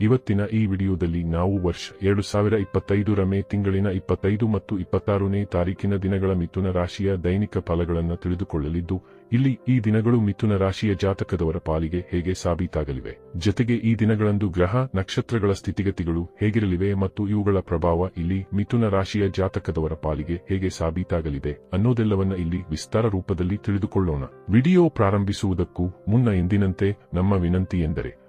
ಇವತ್ತಿನ ಈ ವಿಡಿಯೋದಲ್ಲಿ ನಾವು ವರ್ಷ ಎರಡು ಸಾವಿರ ಇಪ್ಪತ್ತೈದರ ಮೇ ತಿಂಗಳಿನ ಇಪ್ಪತ್ತೈದು ಮತ್ತು ಇಪ್ಪತ್ತಾರನೇ ತಾರೀಕಿನ ದಿನಗಳ ಮಿಥುನ ರಾಶಿಯ ದೈನಿಕ ಫಲಗಳನ್ನು ತಿಳಿದುಕೊಳ್ಳಲಿದ್ದು, ಇಲ್ಲಿ ಈ ದಿನಗಳು ಮಿಥುನ ರಾಶಿಯ ಜಾತಕದವರ ಪಾಲಿಗೆ ಹೇಗೆ ಸಾಬೀತಾಗಲಿವೆ. ಜೊತೆಗೆ ಈ ದಿನಗಳಂದು ಗ್ರಹ, ನಕ್ಷತ್ರಗಳ ಸ್ಥಿತಿಗತಿಗಳು ಹೇಗಿರಲಿವೆ ಮತ್ತು ಇವುಗಳ ಪ್ರಭಾವ ಇಲ್ಲಿ ಮಿಥುನ ರಾಶಿಯ ಜಾತಕದವರ ಪಾಲಿಗೆ ಹೇಗೆ ಸಾಬೀತಾಗಲಿದೆ ಅನ್ನೋದೆಲ್ಲವನ್ನ ಇಲ್ಲಿ ವಿಸ್ತಾರ ರೂಪದಲ್ಲಿ ತಿಳಿದುಕೊಳ್ಳೋಣ. ವಿಡಿಯೋ ಪ್ರಾರಂಭಿಸುವುದಕ್ಕೂ ಮುನ್ನ ಎಂದಿನಂತೆ ನಮ್ಮ ವಿನಂತಿ ಎಂದರೆ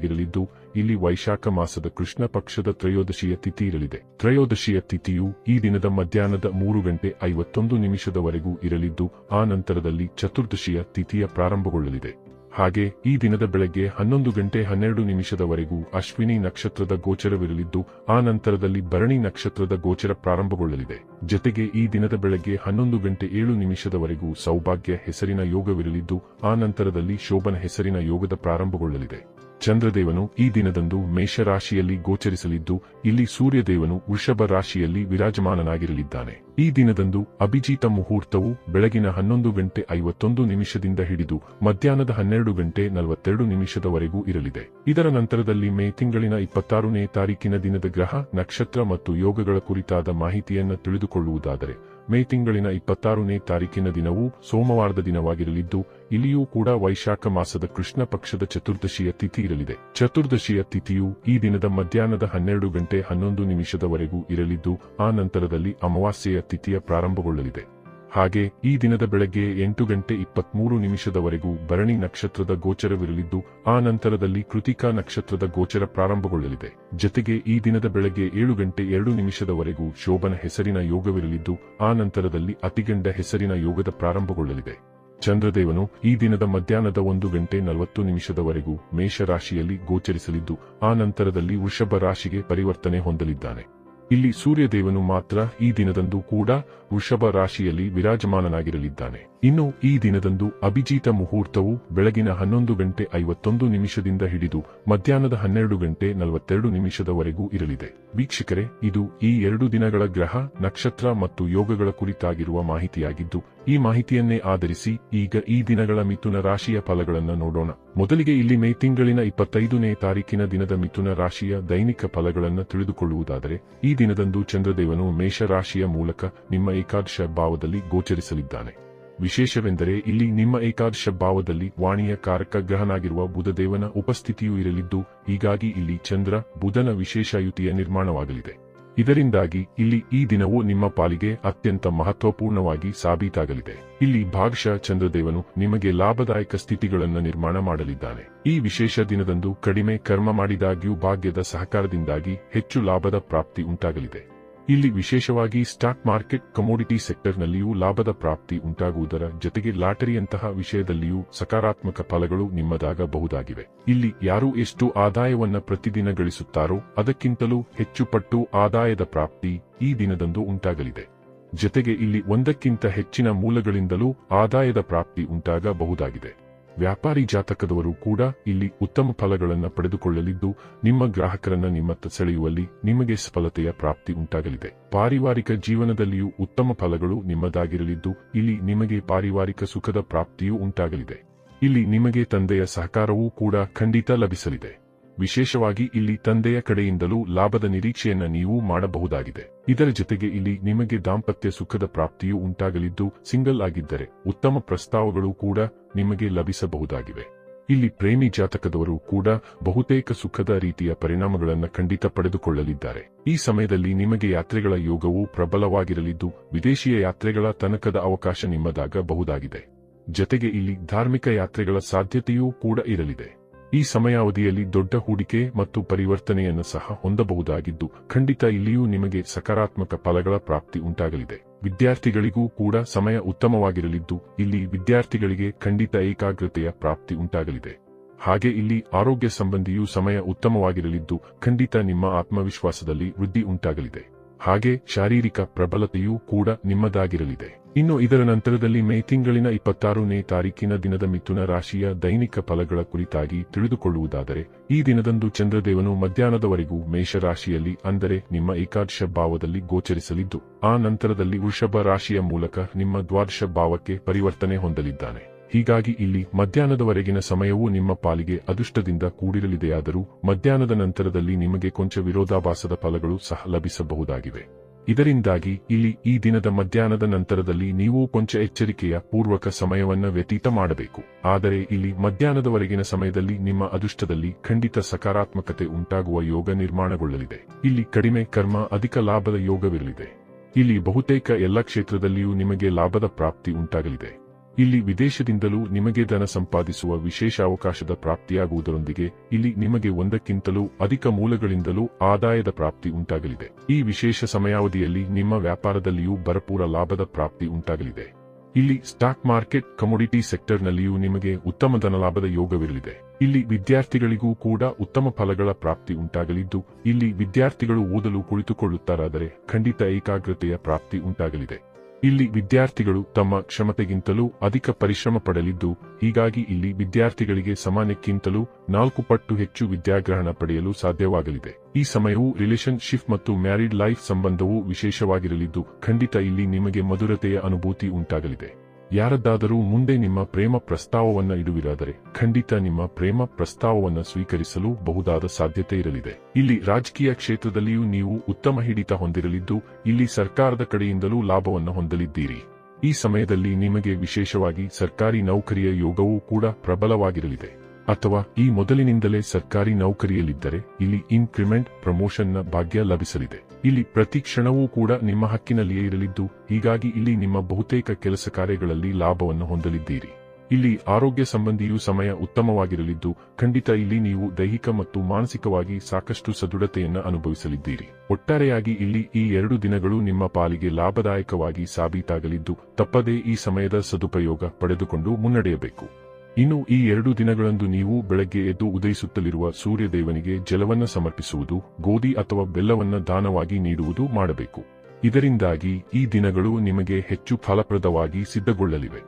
ದಿನವಾಗಿರಲಿದ್ದು ಇಲ್ಲಿ ವೈಶಾಖ ಮಾಸದ ಕೃಷ್ಣ ಪಕ್ಷದ ತ್ರಯೋದಶಿಯ ತಿಥಿ ಇರಲಿದೆ. ತ್ರಯೋದಶಿಯ ತಿಥಿಯು ಈ ದಿನದ ಮಧ್ಯಾಹ್ನದ ಮೂರು ಗಂಟೆ ಐವತ್ತೊಂದು ನಿಮಿಷದವರೆಗೂ ಇರಲಿದ್ದು, ಆ ನಂತರದಲ್ಲಿ ಚತುರ್ದಶಿಯ ತಿಥಿಯ ಪ್ರಾರಂಭಗೊಳ್ಳಲಿದೆ. ಹಾಗೆ, ಈ ದಿನದ ಬೆಳಗ್ಗೆ ಹನ್ನೊಂದು ಗಂಟೆ ಹನ್ನೆರಡು ನಿಮಿಷದವರೆಗೂ ಅಶ್ವಿನಿ ನಕ್ಷತ್ರದ ಗೋಚರವಿರಲಿದ್ದು, ಆ ನಂತರದಲ್ಲಿ ಭರಣಿ ನಕ್ಷತ್ರದ ಗೋಚರ ಪ್ರಾರಂಭಗೊಳ್ಳಲಿದೆ. ಜತೆಗೆ ಈ ದಿನದ ಬೆಳಗ್ಗೆ ಹನ್ನೊಂದು ಗಂಟೆ ಏಳು ನಿಮಿಷದವರೆಗೂ ಸೌಭಾಗ್ಯ ಹೆಸರಿನ ಯೋಗವಿರಲಿದ್ದು, ಆ ನಂತರದಲ್ಲಿ ಶೋಭನ ಹೆಸರಿನ ಯೋಗದ ಪ್ರಾರಂಭಗೊಳ್ಳಲಿದೆ. ಚಂದ್ರದೇವನು ಈ ದಿನದಂದು ಮೇಷರಾಶಿಯಲ್ಲಿ ಗೋಚರಿಸಲಿದ್ದು, ಇಲ್ಲಿ ಸೂರ್ಯದೇವನು ವೃಷಭ ರಾಶಿಯಲ್ಲಿ ವಿರಾಜಮಾನನಾಗಿರಲಿದ್ದಾನೆ. ಈ ದಿನದಂದು ಅಭಿಜಿತ ಮುಹೂರ್ತವು ಬೆಳಗಿನ ಹನ್ನೊಂದು ಗಂಟೆ ಐವತ್ತೊಂದು ನಿಮಿಷದಿಂದ ಹಿಡಿದು, ಮಧ್ಯಾಹ್ನದ ಹನ್ನೆರಡು ಗಂಟೆ ನಲವತ್ತೆರಡು ನಿಮಿಷದವರೆಗೂ ಇರಲಿದೆ. ಇದರ ನಂತರದಲ್ಲಿ ಮೇ ತಿಂಗಳಿನ ಇಪ್ಪತ್ತಾರನೇ ತಾರೀಕಿನ ದಿನದ ಗ್ರಹ, ನಕ್ಷತ್ರ ಮತ್ತು ಯೋಗಗಳ ಕುರಿತಾದ ಮಾಹಿತಿಯನ್ನು ತಿಳಿದುಕೊಳ್ಳುವುದಾದರೆ ಮೇ ತಿಂಗಳಿನ ಇಪ್ಪತ್ತಾರನೇ ತಾರೀಕಿನ ದಿನವು ಸೋಮವಾರದ ದಿನವಾಗಿರಲಿದ್ದು, ಇಲ್ಲಿಯೂ ಕೂಡ ವೈಶಾಖ ಮಾಸದ ಕೃಷ್ಣ ಪಕ್ಷದ ಚತುರ್ದಶಿಯ ತಿಥಿ ಇರಲಿದೆ. ಚತುರ್ದಶಿಯ ತಿಥಿಯು ಈ ದಿನದ ಮಧ್ಯಾಹ್ನದ ಹನ್ನೆರಡು ಗಂಟೆ ಹನ್ನೊಂದು ನಿಮಿಷದವರೆಗೂ ಇರಲಿದ್ದು, ಆ ನಂತರದಲ್ಲಿ ಅಮಾವಾಸ್ಯೆಯ ತಿಥಿಯ ಪ್ರಾರಂಭಗೊಳ್ಳಲಿದೆ. ಹಾಗೆ ಈ ದಿನದ ಬೆಳಗ್ಗೆ ಎಂಟು ಗಂಟೆ ಇಪ್ಪತ್ಮೂರು ನಿಮಿಷದವರೆಗೂ ಭರಣಿ ನಕ್ಷತ್ರದ ಗೋಚರವಿರಲಿದ್ದು, ಆ ನಂತರದಲ್ಲಿ ಕೃತಿಕಾ ನಕ್ಷತ್ರದ ಗೋಚರ ಪ್ರಾರಂಭಗೊಳ್ಳಲಿದೆ. ಜೊತೆಗೆ ಈ ದಿನದ ಬೆಳಗ್ಗೆ ಏಳು ಗಂಟೆ ಎರಡು ನಿಮಿಷದವರೆಗೂ ಶೋಭನ ಹೆಸರಿನ ಯೋಗವಿರಲಿದ್ದು, ಆ ನಂತರದಲ್ಲಿ ಅತಿಗಂಡ ಹೆಸರಿನ ಯೋಗದ ಪ್ರಾರಂಭಗೊಳ್ಳಲಿದೆ. ಚಂದ್ರದೇವನು ಈ ದಿನದ ಮಧ್ಯಾಹ್ನದ ಒಂದು ಗಂಟೆ ನಲವತ್ತು ನಿಮಿಷದವರೆಗೂ ಮೇಷರಾಶಿಯಲ್ಲಿ ಗೋಚರಿಸಲಿದ್ದು, ಆ ನಂತರದಲ್ಲಿ ವೃಷಭ ರಾಶಿಗೆ ಪರಿವರ್ತನೆ ಹೊಂದಲಿದ್ದಾನೆ. ಇಲ್ಲಿ ಸೂರ್ಯದೇವನು ಮಾತ್ರ ಈ ದಿನದಂದು ಕೂಡ ವೃಷಭ ರಾಶಿಯಲ್ಲಿ ವಿರಾಜಮಾನನಾಗಿರಲಿದ್ದಾನೆ. ಇನ್ನು ಈ ದಿನದಂದು ಅಭಿಜಿತ ಮುಹೂರ್ತವು ಬೆಳಗಿನ ಹನ್ನೊಂದು ಗಂಟೆ ಐವತ್ತೊಂದು ನಿಮಿಷದಿಂದ ಹಿಡಿದು ಮಧ್ಯಾಹ್ನದ ಹನ್ನೆರಡು ಗಂಟೆ ನಲವತ್ತೆರಡು ನಿಮಿಷದವರೆಗೂ ಇರಲಿದೆ. ವೀಕ್ಷಕರೇ, ಇದು ಈ ಎರಡು ದಿನಗಳ ಗ್ರಹ, ನಕ್ಷತ್ರ ಮತ್ತು ಯೋಗಗಳ ಕುರಿತಾಗಿರುವ ಮಾಹಿತಿಯಾಗಿದ್ದು, ಈ ಮಾಹಿತಿಯನ್ನೇ ಆಧರಿಸಿ ಈಗ ಈ ದಿನಗಳ ಮಿಥುನ ರಾಶಿಯ ಫಲಗಳನ್ನು ನೋಡೋಣ. ಮೊದಲಿಗೆ ಇಲ್ಲಿ ಮೇ ತಿಂಗಳಿನ ಇಪ್ಪತ್ತೈದನೇ ತಾರೀಕಿನ ದಿನದ ಮಿಥುನ ರಾಶಿಯ ದೈನಿಕ ಫಲಗಳನ್ನು ತಿಳಿದುಕೊಳ್ಳುವುದಾದರೆ, ಈ ದಿನದಂದು ಚಂದ್ರದೇವನು ಮೇಷರಾಶಿಯ ಮೂಲಕ ನಿಮ್ಮ ಏಕಾದಶ ಭಾವದಲ್ಲಿ ಗೋಚರಿಸಲಿದ್ದಾನೆ. ವಿಶೇಷವೆಂದರೆ ಇಲ್ಲಿ ನಿಮ್ಮ ಏಕಾದಶ ಭಾವದಲ್ಲಿ ವಾಣಿಯ ಕಾರಕ ಗ್ರಹನಾಗಿರುವ ಬುಧದೇವನ ಉಪಸ್ಥಿತಿಯೂ ಇರಲಿದ್ದು, ಹೀಗಾಗಿ ಇಲ್ಲಿ ಚಂದ್ರ, ಬುಧನ ವಿಶೇಷ ಯುತಿಯ ನಿರ್ಮಾಣವಾಗಲಿದೆ. ಇದರಿಂದಾಗಿ ಇಲ್ಲಿ ಈ ದಿನವು ನಿಮ್ಮ ಪಾಲಿಗೆ ಅತ್ಯಂತ ಮಹತ್ವಪೂರ್ಣವಾಗಿ ಸಾಬೀತಾಗಲಿದೆ. ಇಲ್ಲಿ ಭಾಗಶಃ ಚಂದ್ರದೇವನು ನಿಮಗೆ ಲಾಭದಾಯಕ ಸ್ಥಿತಿಗಳನ್ನು ನಿರ್ಮಾಣ ಮಾಡಲಿದ್ದಾನೆ. ಈ ವಿಶೇಷ ದಿನದಂದು ಕಡಿಮೆ ಕರ್ಮ ಮಾಡಿದಾಗ್ಯೂ ಭಾಗ್ಯದ ಸಹಕಾರದಿಂದಾಗಿ ಹೆಚ್ಚು ಲಾಭದ ಪ್ರಾಪ್ತಿ ಉಂಟಾಗಲಿದೆ. ಇಲ್ಲಿ ವಿಶೇಷವಾಗಿ ಸ್ಟಾಕ್ ಮಾರ್ಕೆಟ್ ಕಮೋಡಿಟಿ ಸೆಕ್ಟರ್ನಲ್ಲಿಯೂ ಲಾಭದ ಪ್ರಾಪ್ತಿ ಉಂಟಾಗುವುದರ ಜೊತೆಗೆ ಲಾಟರಿಯಂತಹ ವಿಷಯದಲ್ಲಿಯೂ ಸಕಾರಾತ್ಮಕ ಫಲಗಳು ನಿಮ್ಮದಾಗಬಹುದಾಗಿವೆ. ಇಲ್ಲಿ ಯಾರು ಎಷ್ಟು ಆದಾಯವನ್ನ ಪ್ರತಿದಿನ ಗಳಿಸುತ್ತಾರೋ ಅದಕ್ಕಿಂತಲೂ ಹೆಚ್ಚು ಪಟ್ಟು ಆದಾಯದ ಪ್ರಾಪ್ತಿ ಈ ದಿನದಂದು ಉಂಟಾಗಲಿದೆ. ಜೊತೆಗೆ ಇಲ್ಲಿ ಒಂದಕ್ಕಿಂತ ಹೆಚ್ಚಿನ ಮೂಲಗಳಿಂದಲೂ ಆದಾಯದ ಪ್ರಾಪ್ತಿ ಉಂಟಾಗಬಹುದಾಗಿದೆ. ವ್ಯಾಪಾರಿ ಜಾತಕದವರು ಕೂಡ ಇಲ್ಲಿ ಉತ್ತಮ ಫಲಗಳನ್ನು ಪಡೆದುಕೊಳ್ಳಲಿದ್ದು, ನಿಮ್ಮ ಗ್ರಾಹಕರನ್ನ ನಿಮ್ಮತ್ತ ಸೆಳೆಯುವಲ್ಲಿ ನಿಮಗೆ ಸಫಲತೆಯ ಪ್ರಾಪ್ತಿ ಉಂಟಾಗಲಿದೆ. ಪಾರಿವಾರಿಕ ಜೀವನದಲ್ಲಿಯೂ ಉತ್ತಮ ಫಲಗಳು ನಿಮ್ಮದಾಗಿರಲಿದ್ದು, ಇಲ್ಲಿ ನಿಮಗೆ ಪಾರಿವಾರಿಕ ಸುಖದ ಪ್ರಾಪ್ತಿಯೂ ಉಂಟಾಗಲಿದೆ. ಇಲ್ಲಿ ನಿಮಗೆ ತಂದೆಯ ಸಹಕಾರವೂ ಕೂಡ ಖಂಡಿತ ಲಭಿಸಲಿದೆ. ವಿಶೇಷವಾಗಿ ಇಲ್ಲಿ ತಂದೆಯ ಕಡೆಯಿಂದಲೂ ಲಾಭದ ನಿರೀಕ್ಷೆಯನ್ನ ನೀವು ಮಾಡಬಹುದಾಗಿದೆ. ಇದರ ಜೊತೆಗೆ ಇಲ್ಲಿ ನಿಮಗೆ ದಾಂಪತ್ಯ ಸುಖದ ಪ್ರಾಪ್ತಿಯೂ ಉಂಟಾಗಲಿದ್ದು, ಸಿಂಗಲ್ ಆಗಿದ್ದರೆ ಉತ್ತಮ ಪ್ರಸ್ತಾವಗಳು ಕೂಡ ನಿಮಗೆ ಲಭಿಸಬಹುದಾಗಿವೆ. ಇಲ್ಲಿ ಪ್ರೇಮಿ ಜಾತಕದವರು ಕೂಡ ಬಹುತೇಕ ಸುಖದ ರೀತಿಯ ಪರಿಣಾಮಗಳನ್ನು ಖಂಡಿತ ಪಡೆದುಕೊಳ್ಳಲಿದ್ದಾರೆ. ಈ ಸಮಯದಲ್ಲಿ ನಿಮಗೆ ಯಾತ್ರೆಗಳ ಯೋಗವು ಪ್ರಬಲವಾಗಿರಲಿದ್ದು, ವಿದೇಶಿಯ ಯಾತ್ರೆಗಳ ತನಕದ ಅವಕಾಶ ನಿಮ್ಮದಾಗಬಹುದಾಗಿದೆ. ಜತೆಗೆ ಇಲ್ಲಿ ಧಾರ್ಮಿಕ ಯಾತ್ರೆಗಳ ಸಾಧ್ಯತೆಯೂ ಕೂಡ ಇರಲಿದೆ. ಈ ಸಮಯಾವಧಿಯಲ್ಲಿ ದೊಡ್ಡ ಹೂಡಿಕೆ ಮತ್ತು ಪರಿವರ್ತನೆಯನ್ನು ಸಹ ಹೊಂದಬಹುದಾಗಿದ್ದು, ಖಂಡಿತ ಇಲ್ಲಿಯೂ ನಿಮಗೆ ಸಕಾರಾತ್ಮಕ ಫಲಗಳ ಪ್ರಾಪ್ತಿ ಉಂಟಾಗಲಿದೆ. ವಿದ್ಯಾರ್ಥಿಗಳಿಗೂ ಕೂಡ ಸಮಯ ಉತ್ತಮವಾಗಿರಲಿದ್ದು, ಇಲ್ಲಿ ವಿದ್ಯಾರ್ಥಿಗಳಿಗೆ ಖಂಡಿತ ಏಕಾಗ್ರತೆಯ ಪ್ರಾಪ್ತಿ ಉಂಟಾಗಲಿದೆ. ಹಾಗೆ ಇಲ್ಲಿ ಆರೋಗ್ಯ ಸಂಬಂಧಿಯೂ ಸಮಯ ಉತ್ತಮವಾಗಿರಲಿದ್ದು, ಖಂಡಿತ ನಿಮ್ಮ ಆತ್ಮವಿಶ್ವಾಸದಲ್ಲಿ ವೃದ್ಧಿ ಉಂಟಾಗಲಿದೆ. ಹಾಗೆ ಶಾರೀರಿಕ ಪ್ರಬಲತೆಯೂ ಕೂಡ ನಿಮ್ಮದಾಗಿರಲಿದೆ. ಇನ್ನು ಇದರ ನಂತರದಲ್ಲಿ ಮೇ ತಿಂಗಳಿನ ಇಪ್ಪತ್ತಾರನೇ ತಾರೀಕಿನ ದಿನದ ಮಿಥುನ ರಾಶಿಯ ದೈನಿಕ ಫಲಗಳ ಕುರಿತಾಗಿ ತಿಳಿದುಕೊಳ್ಳುವುದಾದರೆ, ಈ ದಿನದಂದು ಚಂದ್ರದೇವನು ಮಧ್ಯಾಹ್ನದವರೆಗೂ ಮೇಷರಾಶಿಯಲ್ಲಿ, ಅಂದರೆ ನಿಮ್ಮ ಏಕಾದಶ ಭಾವದಲ್ಲಿ ಗೋಚರಿಸಲಿದ್ದು, ಆ ನಂತರದಲ್ಲಿ ವೃಷಭ ರಾಶಿಯ ಮೂಲಕ ನಿಮ್ಮ ದ್ವಾದಶ ಭಾವಕ್ಕೆ ಪರಿವರ್ತನೆ ಹೊಂದಲಿದ್ದಾನೆ. ಹೀಗಾಗಿ ಇಲ್ಲಿ ಮಧ್ಯಾಹ್ನದವರೆಗಿನ ಸಮಯವೂ ನಿಮ್ಮ ಪಾಲಿಗೆ ಅದೃಷ್ಟದಿಂದ ಕೂಡಿರಲಿದೆಯಾದರೂ, ಮಧ್ಯಾಹ್ನದ ನಂತರದಲ್ಲಿ ನಿಮಗೆ ಕೊಂಚ ವಿರೋಧಾಭಾಸದ ಫಲಗಳು ಸಹ ಲಭಿಸಬಹುದಾಗಿವೆ. ಇದರಿಂದಾಗಿ ಇಲ್ಲಿ ಈ ದಿನದ ಮಧ್ಯಾಹ್ನದ ನಂತರದಲ್ಲಿ ನೀವು ಕೊಂಚ ಎಚ್ಚರಿಕೆಯ ಪೂರ್ವಕ ಸಮಯವನ್ನ ವ್ಯತೀತ ಮಾಡಬೇಕು. ಆದರೆ ಇಲ್ಲಿ ಮಧ್ಯಾಹ್ನದವರೆಗಿನ ಸಮಯದಲ್ಲಿ ನಿಮ್ಮ ಅದೃಷ್ಟದಲ್ಲಿ ಖಂಡಿತ ಸಕಾರಾತ್ಮಕತೆ ಉಂಟಾಗುವ ಯೋಗ ನಿರ್ಮಾಣಗೊಳ್ಳಲಿದೆ. ಇಲ್ಲಿ ಕಡಿಮೆ ಕರ್ಮ, ಅಧಿಕ ಲಾಭದ ಯೋಗವಿರಲಿದೆ. ಇಲ್ಲಿ ಬಹುತೇಕ ಎಲ್ಲ ಕ್ಷೇತ್ರದಲ್ಲಿಯೂ ನಿಮಗೆ ಲಾಭದ ಪ್ರಾಪ್ತಿ ಉಂಟಾಗಲಿದೆ. ಇಲ್ಲಿ ವಿದೇಶದಿಂದಲೂ ನಿಮಗೆ ಧನ ಸಂಪಾದಿಸುವ ವಿಶೇಷ ಅವಕಾಶದ ಪ್ರಾಪ್ತಿಯಾಗುವುದರೊಂದಿಗೆ ಇಲ್ಲಿ ನಿಮಗೆ ಒಂದಕ್ಕಿಂತಲೂ ಅಧಿಕ ಮೂಲಗಳಿಂದಲೂ ಆದಾಯದ ಪ್ರಾಪ್ತಿ ಉಂಟಾಗಲಿದೆ. ಈ ವಿಶೇಷ ಸಮಯಾವಧಿಯಲ್ಲಿ ನಿಮ್ಮ ವ್ಯಾಪಾರದಲ್ಲಿಯೂ ಭರಪೂರ ಲಾಭದ ಪ್ರಾಪ್ತಿ ಉಂಟಾಗಲಿದೆ. ಇಲ್ಲಿ ಸ್ಟಾಕ್ ಮಾರ್ಕೆಟ್ ಕಮೋಡಿಟಿ ಸೆಕ್ಟರ್ನಲ್ಲಿಯೂ ನಿಮಗೆ ಉತ್ತಮ ಧನಲಾಭದ ಯೋಗವಿರಲಿದೆ. ಇಲ್ಲಿ ವಿದ್ಯಾರ್ಥಿಗಳಿಗೂ ಕೂಡ ಉತ್ತಮ ಫಲಗಳ ಪ್ರಾಪ್ತಿ ಉಂಟಾಗಲಿದ್ದು, ಇಲ್ಲಿ ವಿದ್ಯಾರ್ಥಿಗಳು ಓದಲು ಕುಳಿತುಕೊಳ್ಳುತ್ತಾರಾದರೆ ಖಂಡಿತ ಏಕಾಗ್ರತೆಯ ಪ್ರಾಪ್ತಿ ಉಂಟಾಗಲಿದೆ. ಇಲ್ಲಿ ವಿದ್ಯಾರ್ಥಿಗಳು ತಮ್ಮ ಕ್ಷಮತೆಗಿಂತಲೂ ಅಧಿಕ ಪರಿಶ್ರಮ ಪಡಲಿದ್ದು, ಹೀಗಾಗಿ ಇಲ್ಲಿ ವಿದ್ಯಾರ್ಥಿಗಳಿಗೆ ಸಮಾನಕ್ಕಿಂತಲೂ ನಾಲ್ಕು ಪಟ್ಟು ಹೆಚ್ಚು ವಿದ್ಯಾಗ್ರಹಣ ಪಡೆಯಲು ಸಾಧ್ಯವಾಗಲಿದೆ. ಈ ಸಮಯವು ರಿಲೇಶನ್ಶಿಪ್ ಮತ್ತು ಮ್ಯಾರಿಡ್ ಲೈಫ್ ಸಂಬಂಧವು ವಿಶೇಷವಾಗಿರಲಿದ್ದು, ಖಂಡಿತ ಇಲ್ಲಿ ನಿಮಗೆ ಮಧುರತೆಯ ಅನುಭೂತಿ ಉಂಟಾಗಲಿದೆ. ಯಾರದ್ದಾದರೂ ಮುಂದೆ ನಿಮ್ಮ ಪ್ರೇಮ ಪ್ರಸ್ತಾವವನ್ನ ಇಡುವಿರಾದರೆ ಖಂಡಿತ ನಿಮ್ಮ ಪ್ರೇಮ ಪ್ರಸ್ತಾವವನ್ನು ಸ್ವೀಕರಿಸಲು ಬಹುದಾದ ಸಾಧ್ಯತೆ ಇರಲಿದೆ. ಇಲ್ಲಿ ರಾಜಕೀಯ ಕ್ಷೇತ್ರದಲ್ಲಿಯೂ ನೀವು ಉತ್ತಮ ಹಿಡಿತ ಹೊಂದಿರಲಿದ್ದು, ಇಲ್ಲಿ ಸರ್ಕಾರದ ಕಡೆಯಿಂದಲೂ ಲಾಭವನ್ನು ಹೊಂದಲಿದ್ದೀರಿ. ಈ ಸಮಯದಲ್ಲಿ ನಿಮಗೆ ವಿಶೇಷವಾಗಿ ಸರ್ಕಾರಿ ನೌಕರಿಯ ಯೋಗವೂ ಕೂಡ ಪ್ರಬಲವಾಗಿರಲಿದೆ. ಅಥವಾ ಈ ಮೊದಲಿನಿಂದಲೇ ಸರ್ಕಾರಿ ನೌಕರಿಯಲ್ಲಿದ್ದರೆ ಇಲ್ಲಿ ಇನ್ಕ್ರಿಮೆಂಟ್ ಪ್ರಮೋಷನ್ನ ಭಾಗ್ಯ ಲಭಿಸಲಿದೆ. ಇಲ್ಲಿ ಪ್ರತಿ ಕ್ಷಣವೂ ಕೂಡ ನಿಮ್ಮ ಹಕ್ಕಿನಲ್ಲಿಯೇ ಇರಲಿದ್ದು, ಹೀಗಾಗಿ ಇಲ್ಲಿ ನಿಮ್ಮ ಬಹುತೇಕ ಕೆಲಸ ಕಾರ್ಯಗಳಲ್ಲಿ ಲಾಭವನ್ನು ಹೊಂದಲಿದ್ದೀರಿ. ಇಲ್ಲಿ ಆರೋಗ್ಯ ಸಂಬಂಧಿಯೂ ಸಮಯ ಉತ್ತಮವಾಗಿರಲಿದ್ದು, ಖಂಡಿತ ಇಲ್ಲಿ ನೀವು ದೈಹಿಕ ಮತ್ತು ಮಾನಸಿಕವಾಗಿ ಸಾಕಷ್ಟು ಸದೃಢತೆಯನ್ನು ಅನುಭವಿಸಲಿದ್ದೀರಿ. ಒಟ್ಟಾರೆಯಾಗಿ ಇಲ್ಲಿ ಈ ಎರಡು ದಿನಗಳು ನಿಮ್ಮ ಪಾಲಿಗೆ ಲಾಭದಾಯಕವಾಗಿ ಸಾಬೀತಾಗಲಿದ್ದು, ತಪ್ಪದೇ ಈ ಸಮಯದ ಸದುಪಯೋಗ ಪಡೆದುಕೊಂಡು ಮುನ್ನಡೆಯಬೇಕು. ಇನ್ನು ಈ ಎರಡು ದಿನಗಳಂದು ನೀವು ಬೆಳಗ್ಗೆ ಎದ್ದು ಉದಯಿಸುತ್ತಲಿರುವ ಸೂರ್ಯದೇವನಿಗೆ ಜಲವನ್ನ ಸಮರ್ಪಿಸುವುದು, ಗೋಧಿ ಅಥವಾ ಬೆಲ್ಲವನ್ನ ದಾನವಾಗಿ ನೀಡುವುದು ಮಾಡಬೇಕು. ಇದರಿಂದಾಗಿ ಈ ದಿನಗಳು ನಿಮಗೆ ಹೆಚ್ಚು ಫಲಪ್ರದವಾಗಿ ಸಿದ್ಧಗೊಳ್ಳಲಿವೆ.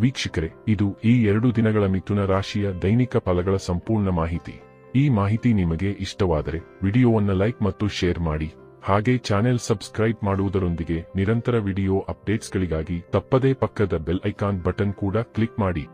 ವೀಕ್ಷಕರೇ, ಇದು ಈ ಎರಡು ದಿನಗಳ ಮಿಥುನ ರಾಶಿಯ ದೈನಿಕ ಫಲಗಳ ಸಂಪೂರ್ಣ ಮಾಹಿತಿ. ಈ ಮಾಹಿತಿ ನಿಮಗೆ ಇಷ್ಟವಾದರೆ ವಿಡಿಯೋವನ್ನು ಲೈಕ್ ಮತ್ತು ಶೇರ್ ಮಾಡಿ. ಹಾಗೆ ಚಾನೆಲ್ ಸಬ್ಸ್ಕ್ರೈಬ್ ಮಾಡುವುದರೊಂದಿಗೆ ನಿರಂತರ ವಿಡಿಯೋ ಅಪ್ಡೇಟ್ಸ್ಗಳಿಗಾಗಿ ತಪ್ಪದೇ ಪಕ್ಕದ ಬೆಲ್ ಐಕಾನ್ ಬಟನ್ ಕೂಡ ಕ್ಲಿಕ್ ಮಾಡಿ.